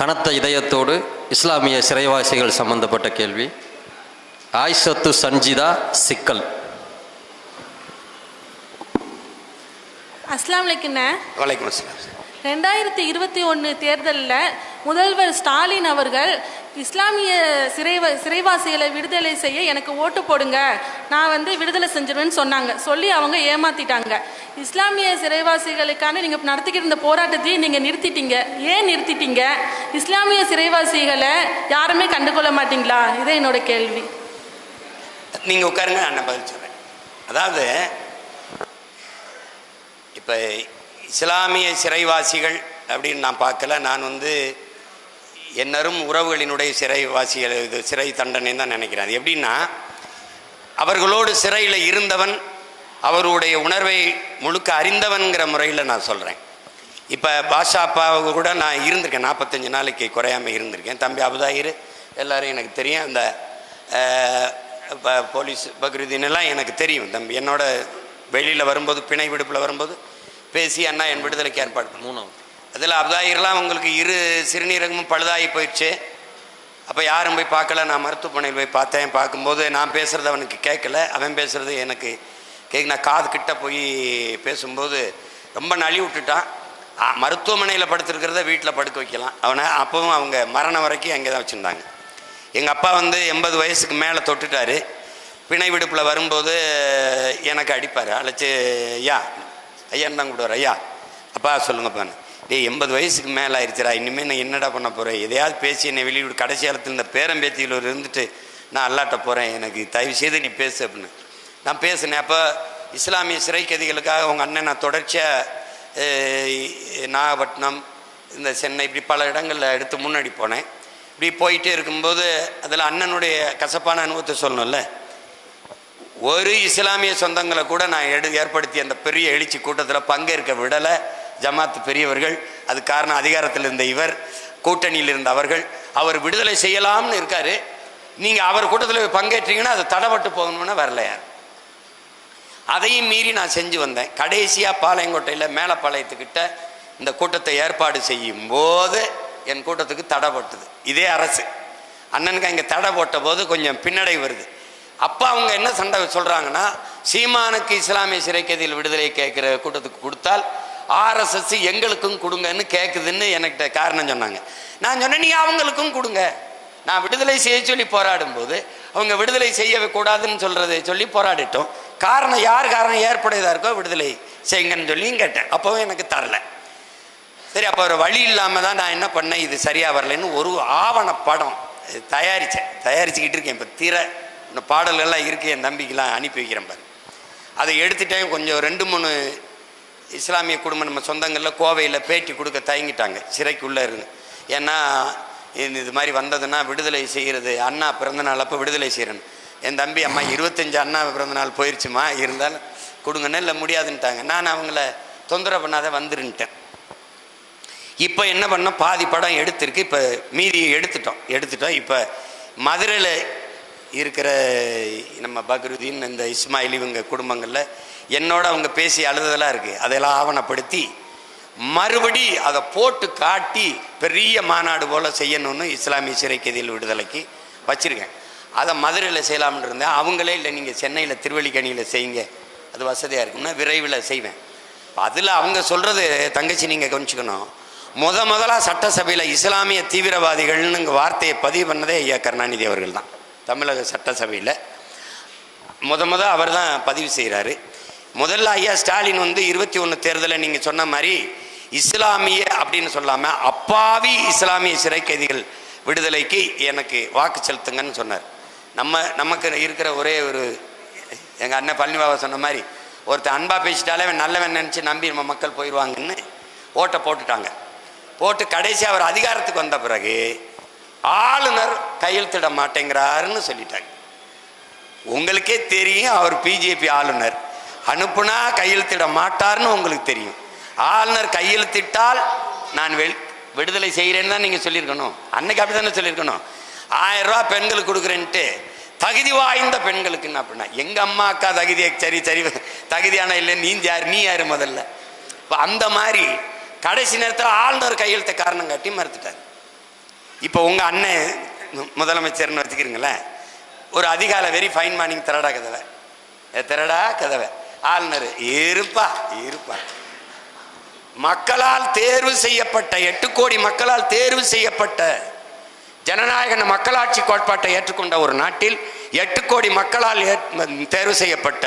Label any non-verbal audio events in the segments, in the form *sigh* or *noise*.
கனத்த இதயத்தோடு இஸ்லாமிய சிறைவாசிகள் சம்பந்தப்பட்ட கேள்வி. ஆயிஷத்து சஞ்சிதா சிக்கல். அஸ்லாம் வலைக்கம் ரெண்டாயிரத்தி இருபத்தி ஒன்று தேர்தலில் முதல்வர் ஸ்டாலின் அவர்கள் இஸ்லாமிய சிறைவ சிறைவாசிகளை விடுதலை செய்ய எனக்கு ஓட்டு போடுங்க நான் வந்து விடுதலை செஞ்சிருவேன்னு சொன்னாங்க. சொல்லி அவங்க ஏமாத்திட்டாங்க. இஸ்லாமிய சிறைவாசிகளுக்கான நீங்கள் நடத்திக்கிட்டு இருந்த போராட்டத்தையும் நீங்கள் நிறுத்திட்டீங்க. ஏன் நிறுத்திட்டீங்க? இஸ்லாமிய சிறைவாசிகளை யாருமே கண்டுகொள்ள மாட்டீங்களா? இதே என்னோட கேள்வி. நீங்கள் உட்காருங்க நான் பதில் சொல்கிறேன் அதாவது இப்போ இஸ்லாமிய சிறைவாசிகள் அப்படின்னு நான் பார்க்கல. நான் வந்து என்னரும் உறவுகளினுடைய சிறைவாசிகள் இது சிறை தண்டனை தான் நினைக்கிறேன். அது எப்படின்னா அவர்களோடு சிறையில் இருந்தவன் அவருடைய உணர்வை முழுக்க அறிந்தவன்கிற முறையில் நான் சொல்கிறேன் இப்போ பாஷா அப்பாவுக்கு கூட நான் இருந்திருக்கேன். நாற்பத்தஞ்சு நாளைக்கு குறையாமல் இருந்திருக்கேன். தம்பி அபுதாயிர் எல்லாரும் எனக்கு தெரியும். அந்த போலீஸ் பக்ருதீன் எல்லாம் எனக்கு தெரியும். தம்பி என்னோட வெளியில் வரும்போது பிணை விடுப்பில் வரும்போது பேசி அண்ணா என் விடுதலைக்கு ஏற்பாடு. மூணாவது. அதில் அபுதாயிரெலாம் உங்களுக்கு இரு சிறுநீரகமும் பழுதாகி போயிடுச்சு. அப்போ யாரும் போய் பார்க்கல. நான் மருத்துவமனையில் போய் பார்த்தேன். பார்க்கும்போது நான் பேசுகிறது அவனுக்கு கேட்கல. அவன் பேசுகிறது எனக்கு கேட்க நான் காது கிட்ட போய் பேசும்போது ரொம்ப நழி விட்டுட்டான். மருத்துவமனையில் படுத்திருக்கிறத வீட்டில் படுக்க வைக்கலாம். அவனை அப்பவும் அவங்க மரணம் வரைக்கும் அங்கே தான் வச்சுருந்தாங்க. எங்கள் அப்பா வந்து எண்பது வயசுக்கு மேலே தொட்டுட்டாரு. பிணை விடுப்பில் வரும்போது எனக்கு அடிப்பார். அழைச்சி ஐயா ஐயா தான் கூடுவார் ஐயா அப்பா சொல்லுங்கப்பான்னு டேய் எண்பது வயசுக்கு மேலே ஆயிடுச்சுரா இனிமேல் நான் என்னடா பண்ண போகிறேன் எதையாவது பேசி என்னை வெளியூர் கடைசி காலத்தில் இந்த பேரம்பேத்தியில் இருந்துட்டு நான் அல்லாட்ட போகிறேன் எனக்கு தயவு செய்து நீ பேசு அப்படின்னு. நான் பேசினேன். அப்போ இஸ்லாமிய சிறை கைதிகளுக்காக உங்கள் அண்ணன் நான் தொடர்ச்சியாக நாகப்பட்டினம் இந்த சென்னை இப்படி பல இடங்களில் எடுத்து முன்னாடி போனேன். இப்படி போயிட்டே இருக்கும்போது அதில் அண்ணனுடைய கசப்பான அனுபவத்தை சொல்லணும்ல? ஒரு இஸ்லாமிய சொந்தங்களை கூட நான் எடு ஏற்படுத்தி அந்த பெரிய எழுச்சி கூட்டத்தில் பங்கேற்க விடலை. ஜமாத் பெரியவர்கள் அது காரணம் அதிகாரத்தில் இருந்த இவர் கூட்டணியில் இருந்த அவர்கள். அவர் விடுதலை செய்யலாம்னு இருக்காரு. நீங்கள் அவர் கூட்டத்தில் பங்கேற்றீங்கன்னா அது தடப்பட்டு போகணும்னா வரல யார்? அதையும் மீறி நான் செஞ்சு வந்தேன். கடைசியாக பாளையங்கோட்டையில் மேலப்பாளையத்துக்கிட்ட இந்த கூட்டத்தை ஏற்பாடு செய்யும் போது என் கூட்டத்துக்கு தடைப்பட்டது இதே அரசு. அண்ணனுக்கு இங்கே தடை போட்ட போது கொஞ்சம் பின்னடை வருது. அப்போ அவங்க என்ன சண்டை சொல்கிறாங்கன்னா சீமானுக்கு இஸ்லாமிய சிறைக்கதியில் விடுதலை கேட்குற கூட்டத்துக்கு கொடுத்தால் ஆர்எஸ்எஸ் எங்களுக்கும் கொடுங்கன்னு கேட்குதுன்னு என்கிட்ட காரணம் சொன்னாங்க. நான் சொன்னேன் நீ அவங்களுக்கும் கொடுங்க. நான் விடுதலை செய்ய சொல்லி போராடும் போது அவங்க விடுதலை செய்யக்கூடாதுன்னு கூடாதுன்னு சொல்றதை சொல்லி போராடிட்டோம். காரணம் யார் காரணம் ஏற்படையதாக இருக்கோ விடுதலை செய்யுங்கன்னு சொல்லியும் கேட்டேன். அப்போவும் எனக்கு தரல. சரி அப்போ ஒரு வழி இல்லாமல் தான் நான் என்ன பண்ணேன்? இது சரியாக வரலைன்னு ஒரு ஆவண படம் தயாரித்தேன் தயாரிச்சுக்கிட்டு இருக்கேன். இப்போ தீர இந்த பாடல்கள்லாம் இருக்குது என் தம்பிக்கெல்லாம் அனுப்பி வைக்கிறேன் பாரு. அதை எடுத்துட்டேன். கொஞ்சம் ரெண்டு மூணு இஸ்லாமிய குடும்பம் நம்ம சொந்தங்களில் கோவையில் பேட்டி கொடுக்க தயங்கிட்டாங்க. சிறைக்குள்ளே இருந்து. ஏன்னா இது இது மாதிரி வந்ததுன்னா விடுதலை செய்கிறது அண்ணா பிறந்தநாள் அப்போ விடுதலை செய்கிறேன்னு என் தம்பி அம்மா இருபத்தஞ்சு அண்ணா பிறந்த நாள் போயிடுச்சுமா இருந்தாலும் கொடுங்கன்னு இல்லை முடியாதுன்ட்டாங்க. நான் அவங்கள தொந்தரவு பண்ணாத வந்துருன்ட்டேன். இப்போ என்ன பண்ணோம்? பாதி படம் எடுத்திருக்கு. இப்போ மீதி எடுத்துட்டோம். எடுத்துட்டோம். இப்போ மதுரையில் இருக்கிற நம்ம பக்ருதீன் இந்த இஸ்மாயில் இவங்க குடும்பங்களில் என்னோட அவங்க பேசி அழுததெல்லாம் இருக்குது அதெல்லாம் ஆவணப்படுத்தி மறுபடி அதை போட்டு காட்டி பெரிய மாநாடு போல் செய்யணும்னு இஸ்லாமிய சிறை விடுதலைக்கு வச்சுருக்கேன். அதை மதுரையில் செய்யலாம்னு இருந்தேன். அவங்களே இல்லை நீங்கள் சென்னையில் திருவள்ளிக்கணியில் செய்யுங்க. அது வசதியாக இருக்கும்னா விரைவில் செய்வேன். அதில் அவங்க சொல்கிறது தங்கச்சி நீங்கள் கவனிச்சுக்கணும். முத முதலாக சட்டசபையில் இஸ்லாமிய தீவிரவாதிகள்னுங்க வார்த்தையை பதிவு பண்ணதே ஐயா கருணாநிதி அவர்கள் தான். தமிழக சட்டசபையில். முத முத அவர் தான் பதிவு செய்கிறாரு முதல்ல ஐயா ஸ்டாலின் வந்து இருபத்தி ஒன்று தேர்தலில் நீங்கள் சொன்ன மாதிரி இஸ்லாமிய அப்படின்னு சொல்லாமல் அப்பாவி இஸ்லாமிய சிறை கைதிகள் விடுதலைக்கு எனக்கு வாக்கு செலுத்துங்கன்னு சொன்னார். நம்ம நமக்கு இருக்கிற ஒரே ஒரு எங்கள் அண்ணன் பழனிபாபா சொன்ன மாதிரி ஒருத்தன் அன்பா பேசிட்டாலே அவன் நல்லவன் நினச்சி நம்பி நம்ம மக்கள் போயிடுவாங்கன்னு ஓட்டை போட்டுட்டாங்க. போட்டு கடைசி அவர் அதிகாரத்துக்கு வந்த பிறகு ஆளுநர் கையெழுத்திட மாட்டேங்கிறாருன்னு சொல்லிட்டாங்க உங்களுக்கே தெரியும் அவர் பிஜேபி ஆளுநர். அனுப்புனா கையெழுத்திட மாட்டார்னு உங்களுக்கு தெரியும். ஆளுநர் கையெழுத்திட்டால் நான் வெ விடுதலை செய்கிறேன்னு தான் நீங்கள் சொல்லியிருக்கணும். அன்னைக்கு அப்படி தானே சொல்லியிருக்கணும். ஆயிரம் ரூபா பெண்களுக்கு கொடுக்குறேன்ட்டு தகுதி வாய்ந்த பெண்களுக்கு என்ன அப்படின்னா எங்கள் அம்மா அக்கா தகுதியை சரி சரி தகுதியான இல்லை நீ யார் நீ யார் முதல்ல? இப்போ அந்த மாதிரி கடைசி நேரத்தில் ஆளுநர் கையெழுத்த காரணம் காட்டி மறுத்துட்டார். இப்போ உங்கள் அண்ணன் முதலமைச்சர்னு வச்சுக்கிறீங்களேன் ஒரு அதிகாலை வெரி ஃபைன் மார்னிங் திரடா கதவை. ஏ, திரடா கதவை. ஆளுநர் இருப்பா இருப்பா. மக்களால் தேர்வு செய்யப்பட்ட எட்டு கோடி மக்களால் தேர்வு செய்யப்பட்ட ஜனநாயக மக்களாட்சி கோட்பாட்டை ஏற்றுக்கொண்ட ஒரு நாட்டில் எட்டு கோடி மக்களால் ஏற்- தேர்வு செய்யப்பட்ட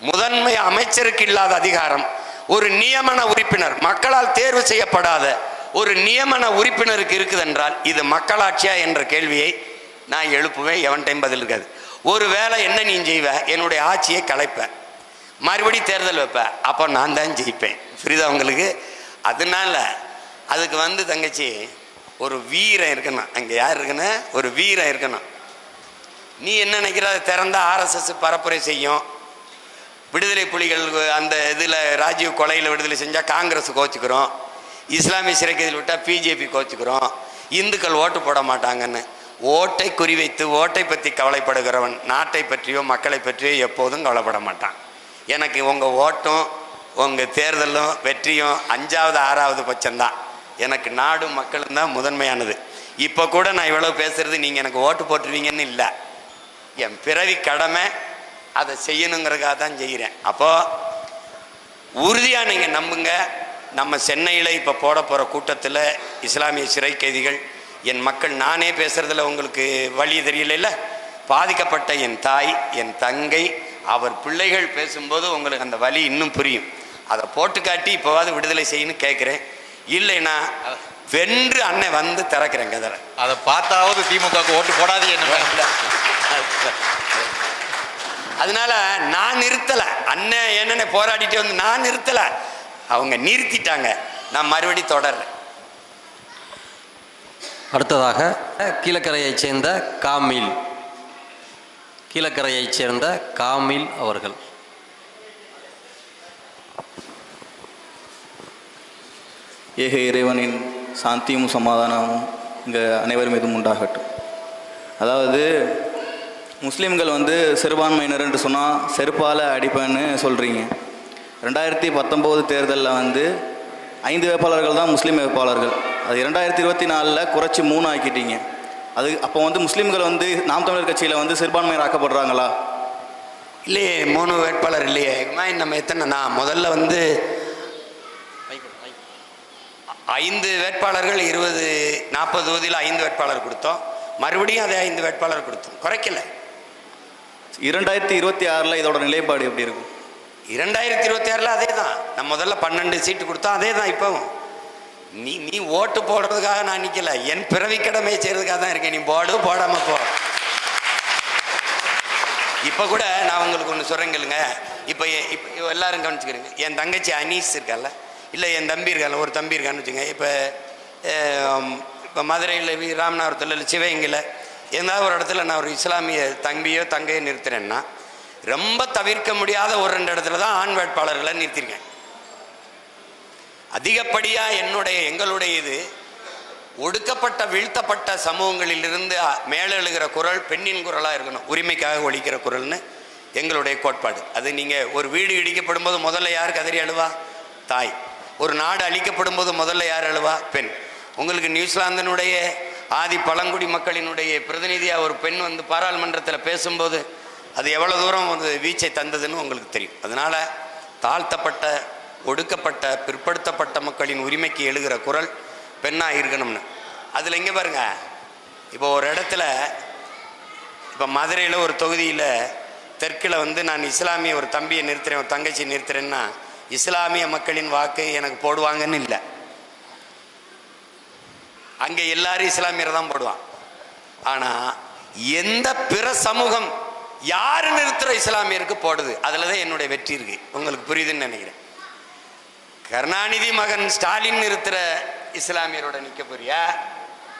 முதன்மை அமைச்சருக்கு இல்லாத அதிகாரம் ஒரு நியமன உறுப்பினர் மக்களால் தேர்வு செய்யப்படாத ஒரு நியமன உறுப்பினருக்கு இருக்குதென்றால் இது மக்களாட்சியா என்ற கேள்வியை நான் எழுப்புவேன் எவன் டைம் பதில் இருக்காது. ஒரு வேளை என்ன நீ செய்வ? என்னுடைய ஆட்சியை கலைப்பேன் மறுபடி தேர்தல் வைப்பேன் அப்போ நான் தான் ஜெயிப்பேன். புரியுதா உங்களுக்கு? அதனால அதுக்கு வந்து தங்கச்சி ஒரு வீரம் இருக்கணும். அங்கே யார் இருக்கணும்? ஒரு வீரம் இருக்கணும். நீ என்ன நினைக்கிற? அதை திறந்தா ஆர்எஸ்எஸ் பரப்புரை செய்யும். விடுதலை புலிகள் அந்த இதில் ராஜீவ் கொலையில் விடுதலை செஞ்சால் காங்கிரஸ் கோச்சுக்கிறோம். இஸ்லாமிய சிறைக்கைதில் விட்டால் பிஜேபி கோச்சுக்கிறோம். இந்துக்கள் ஓட்டு போட மாட்டாங்கன்னு. ஓட்டை குறிவைத்து ஓட்டை பற்றி கவலைப்படுகிறவன் நாட்டை பற்றியோ மக்களை பற்றியோ எப்போதும் கவலைப்பட மாட்டான். எனக்கு உங்கள் ஓட்டும் உங்கள் தேர்தலும் வெற்றியும் அஞ்சாவது ஆறாவது பட்சம்தான். எனக்கு நாடும் மக்களும் தான் முதன்மையானது. இப்போ கூட நான் இவ்வளோ பேசுறது நீங்கள் எனக்கு ஓட்டு போட்டுருவீங்கன்னு இல்லை. என் பிறவி கடமை அதை செய்யணுங்கிறதுக்காக தான் செய்கிறேன் அப்போது உறுதியாக நீங்கள் நம்புங்க. நம்ம சென்னையில் இப்போ போட போகிற கூட்டத்தில் இஸ்லாமிய சிறை கைதிகள் என் மக்கள் நானே பேசுகிறதுல உங்களுக்கு வழி தெரியல பாதிக்கப்பட்ட என் தாய் என் தங்கை அவர் பிள்ளைகள் பேசும்போது உங்களுக்கு அந்த வழி இன்னும் புரியும். அதை போட்டு காட்டி இப்போவாது விடுதலை செய்யணும்னு கேட்குறேன் இல்லைன்னா வென்று அண்ணன் வந்து திறக்கிறேன் கதரை. அதை பார்த்தாவது திமுகவுக்கு ஓட்டு என்ன அதனால நான் நிறுத்தல. அண்ணன் என்னென்ன போராடிட்டு வந்து நான் நிறுத்தல. அவங்க நிறுத்திட்டாங்க. நான் மறுபடி தொடர்றேன். அடுத்ததாக கீழக்கரையைச் சேர்ந்த காமில். கீழக்கரையைச் சேர்ந்த காமில் அவர்கள். ஏக இறைவனின் சாந்தியும் சமாதானமும் இங்கே அனைவர் மீதும் உண்டாகட்டும். அதாவது முஸ்லீம்கள் வந்து சிறுபான்மையினர் என்று சொன்னால் செருப்பால் அடிப்பேன்னு சொல்கிறீங்க ரெண்டாயிரத்தி பத்தொம்போது தேர்தலில் வந்து ஐந்து வேட்பாளர்கள் தான் முஸ்லீம் வேட்பாளர்கள். அது இரண்டாயிரத்தி இருபத்தி நாலில் குறைச்சி மூணு ஆக்கிட்டீங்க. அது அப்போ வந்து முஸ்லீம்கள் வந்து நாம் தமிழர் கட்சியில் வந்து சிறுபான்மையர் ஆக்கப்படுறாங்களா? இல்லையே மூணு வேட்பாளர் இல்லையே. நம்ம எத்தனை? நான் முதல்ல வந்து ஐந்து வேட்பாளர்கள் இருபது நாற்பது தொகுதியில் ஐந்து வேட்பாளர் கொடுத்தோம். மறுபடியும் அதே ஐந்து வேட்பாளர் கொடுத்தோம். குறைக்கல. இரண்டாயிரத்தி இருபத்தி ஆறில் இதோட நிலைப்பாடு எப்படி இருக்கும்? இரண்டாயிரத்தி இருபத்தி ஆறில் அதே தான் நான் முதல்ல பன்னெண்டு சீட்டு கொடுத்தோம். அதே தான் இப்போவும். நீ நீ ஓட்டு போடுறதுக்காக நான் நிற்கல என் பிறவி கடமையை செய்யறதுக்காக தான் இருக்கேன். நீ போடு போடாம போ. இப்போ கூட நான் உங்களுக்கு ஒன்று சொல்கிறேங்களுங்க இப்போ இப்போ எல்லாரும் கவனிச்சுக்கிறேங்க. என் தங்கச்சி அனீஸ் இருக்கால இல்லை என் தம்பி இருக்கான் ஒரு தம்பி இருக்கான்னு வச்சுங்க. இப்போ இப்போ மதுரையில் ராமநாதபுரத்தில் இல்லை சிவகங்கையில் ஏதாவது ஒரு இடத்துல நான் ஒரு இஸ்லாமிய தம்பியோ தங்கையோ நிறுத்துறேன்னா ரொம்ப தவிர்க்க முடியாத ஒரு ரெண்டு இடத்துல தான் ஆண் வேட்பாளர்களை நிறுத்திருக்கேன் அதிகப்படியாக என்னுடைய எங்களுடைய இது ஒடுக்கப்பட்ட வீழ்த்தப்பட்ட சமூகங்களிலிருந்து மேலெழுகிற குரல் பெண்ணின் குரலாக இருக்கணும். உரிமைக்காக ஒழிக்கிற குரல்னு எங்களுடைய கோட்பாடு. அது நீங்கள் ஒரு வீடு இடிக்கப்படும் போது முதல்ல யார் கதறி அழுவா? தாய். ஒரு நாடு அழிக்கப்படும் போது முதல்ல யார் அழுவா? பெண். உங்களுக்கு நியூசிலாந்தினுடைய ஆதி பழங்குடி மக்களினுடைய பிரதிநிதியாக ஒரு பெண் வந்து பாராளுமன்றத்தில் பேசும்போது அது எவ்வளோ தூரம் வந்து வீச்சை தந்ததுன்னு உங்களுக்கு தெரியும். அதனால் தாழ்த்தப்பட்ட ஒடுக்கப்பட்ட பிற்படுத்தப்பட்ட மக்களின் உரிமைக்கு எழுகிற குரல் பெண்ணாக இருக்கணும்னு. அதில் இங்கே பாருங்க. இப்போ ஒரு இடத்துல இப்போ மதுரையில் ஒரு தொகுதியில் தெற்கில் வந்து நான் இஸ்லாமிய ஒரு தம்பியை நிறுத்துறேன் ஒரு தங்கச்சி நிறுத்துறேன்னா இஸ்லாமிய மக்களின் வாக்கு எனக்கு போடுவாங்கன்னு இல்லை. அங்கே எல்லாரும் இஸ்லாமியர் தான் போடுவான் ஆனால் எந்த பிற சமூகம் யார் நிறுத்துற இஸ்லாமியருக்கு போடுது? அதில் தான் என்னுடைய வெற்றி இருக்கு. உங்களுக்கு புரியுதுன்னு நினைக்கிறேன். கருணாநிதி மகன் ஸ்டாலின் நிறுத்துற இஸ்லாமியரோட நிற்க போறியா?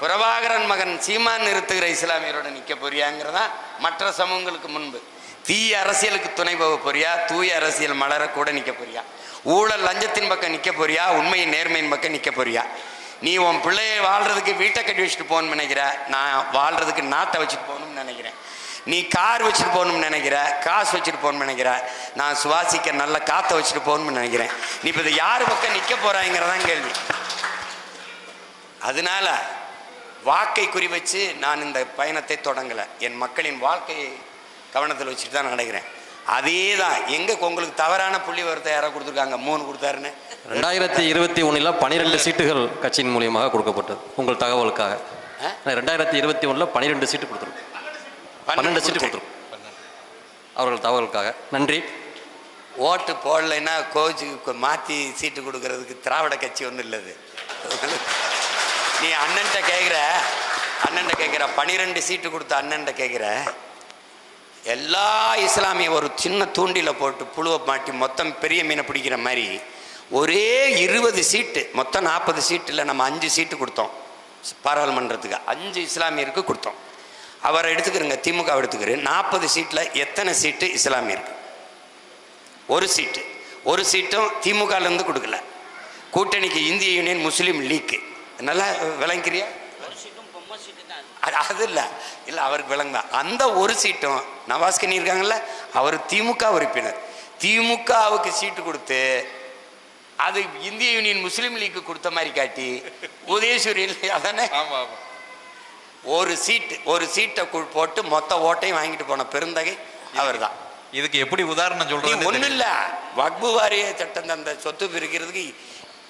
பிரபாகரன் மகன் சீமான் நிறுத்துகிற இஸ்லாமியரோட நிற்க போறியாங்கிறதான் மற்ற சமூகங்களுக்கு முன்பு. தீய அரசியலுக்கு துணை போக போறியா? தூய அரசியல் மலர கூட நிற்க போறியா? ஊழல் லஞ்சத்தின் பக்கம் நிற்க போறியா? உண்மையின் நேர்மையின் பக்கம் நிற்க போறியா? நீ உன் பிள்ளைய வாழ்றதுக்கு வீட்டை கட்டி வச்சுட்டு போகணும்னு நினைக்கிற? நான் வாழ்றதுக்கு நாட்டை வச்சுட்டு போகணும்னு நினைக்கிறேன் நீ கார் வச்சுட்டு போகணும்னு நினைக்கிற? காசு வச்சுட்டு போகணும்னு நினைக்கிற? நான் சுவாசிக்க நல்ல காற்றை வச்சுட்டு போகணும்னு நினைக்கிறேன் நீ இப்போ இது யார் பக்கம் நிற்க போகிறாங்கிறதான் கேள்வி. அதனால வாக்கை குறி வச்சு நான் இந்த பயணத்தை தொடங்கலை. என் மக்களின் வாழ்க்கையை கவனத்தில் வச்சுட்டு தான் நடக்கிறேன். அதே தான் எங்கே உங்களுக்கு தவறான புள்ளி வரத்தை யாரோ கொடுத்துருக்காங்க? மூணு கொடுத்தாருன்னு. ரெண்டாயிரத்தி இருபத்தி ஒன்றில் பனிரெண்டு சீட்டுகள் கட்சியின் மூலியமாக கொடுக்கப்பட்டது உங்கள் தகவலுக்காக? ரெண்டாயிரத்தி இருபத்தி ஒன்றில் பன்னிரெண்டு சீட்டு கொடுத்துருக்கோம். பன்னெண்டு சீட்டு கொடுத்துருக்கோம். அவர்கள் தகவலுக்காக. நன்றி. ஓட்டு போடலைன்னா கோச்சுக்கு மாற்றி சீட்டு கொடுக்கறதுக்கு திராவிட கட்சி ஒன்றும் இல்லது. நீ அண்ணன்ட்ட கேட்குற அண்ணன்ட்ட கேட்குற பனிரெண்டு சீட்டு கொடுத்த அண்ணன்ட்ட கேட்குற எல்லா இஸ்லாமிய ஒரு சின்ன தூண்டில போட்டு புழுவை மாட்டி மொத்தம் பெரிய மீனை பிடிக்கிற மாதிரி ஒரே இருபது சீட்டு மொத்தம் நாற்பது சீட்டில் நம்ம அஞ்சு சீட்டு கொடுத்தோம். பாராளுமன்றத்துக்கு அஞ்சு இஸ்லாமியருக்கு கொடுத்தோம். அவரை எடுத்துக்கிறங்க திமுக எடுத்துக்கிற நாற்பது சீட்டில் எத்தனை சீட்டு இஸ்லாமியருக்கு? ஒரு சீட்டு. ஒரு சீட்டும் திமுகலேருந்து கொடுக்கல. கூட்டணிக்கு இந்திய யூனியன் முஸ்லீம் லீக்கு. நல்லா விளங்கிறியா? அது அது இல்லை. இல்லை அவருக்கு விளங்க அந்த ஒரு சீட்டும் நவாஸ்கனி இருக்காங்கல்ல அவர் திமுக உறுப்பினர். திமுகவுக்கு சீட்டு கொடுத்து அது இந்திய யூனியன் முஸ்லீம் லீக்கு கொடுத்த மாதிரி காட்டி உதயசூரியன் அதானே? ஒரு சீட்டு ஒரு சீட்டை போட்டு மொத்த ஓட்டையும் வாங்கிட்டு போன பெருந்தகை அவர்தான். இதுக்கு எப்படி உதாரணம் சொல்றது ஒன்றும் இல்லை. வக்பு வாரிய சட்டம் அந்த சொத்து பிரிக்கிறதுக்கு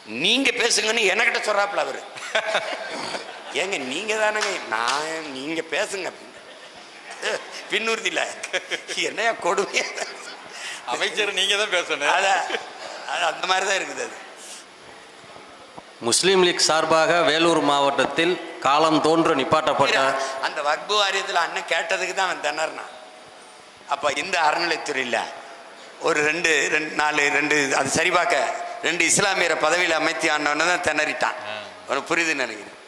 நீங்க பேசுங்கன்னு என்கிட்ட சொல்றாப்புல அவரு. *laughs* ஏங்க நீங்க தானங்க நான் நீங்க பேசுங்க. பின்னூர்த்தில என்னையா கொடுமையா? அமைச்சர் நீங்க தான் பேசணும். அத அது அந்த மாதிரி தான் இருக்குது அது. முஸ்லீம் லீக் சார்பாக வேலூர் மாவட்டத்தில் காலம் தோன்ற நிப்பாட்டப்பட்ட அந்த வக்பு வாரியத்தில் அண்ணன் கேட்டதுக்கு தான் அவன் திணறினான். அப்போ இந்த அறநிலைத்துறையில் ஒரு ரெண்டு ரெண்டு நாலு ரெண்டு அது சரி பார்க்க ரெண்டு இஸ்லாமியரை பதவியில் அமைத்தி ஆனவன தான் திணறிட்டான். உனக்கு புரியுதுன்னு நினைக்கிறேன்.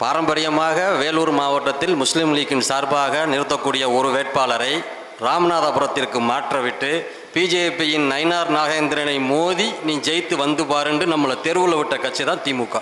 பாரம்பரியமாக வேலூர் மாவட்டத்தில் முஸ்லீம் லீக்கின் சார்பாக நிறுத்தக்கூடிய ஒரு வேட்பாளரை ராமநாதபுரத்திற்கு மாற்றவிட்டு பிஜேபியின் நயினார் நாகேந்திரனை மோதி நீ ஜெயித்து வந்து பாருன்னு நம்மளை தெருவில் விட்ட கட்சி தான் திமுக.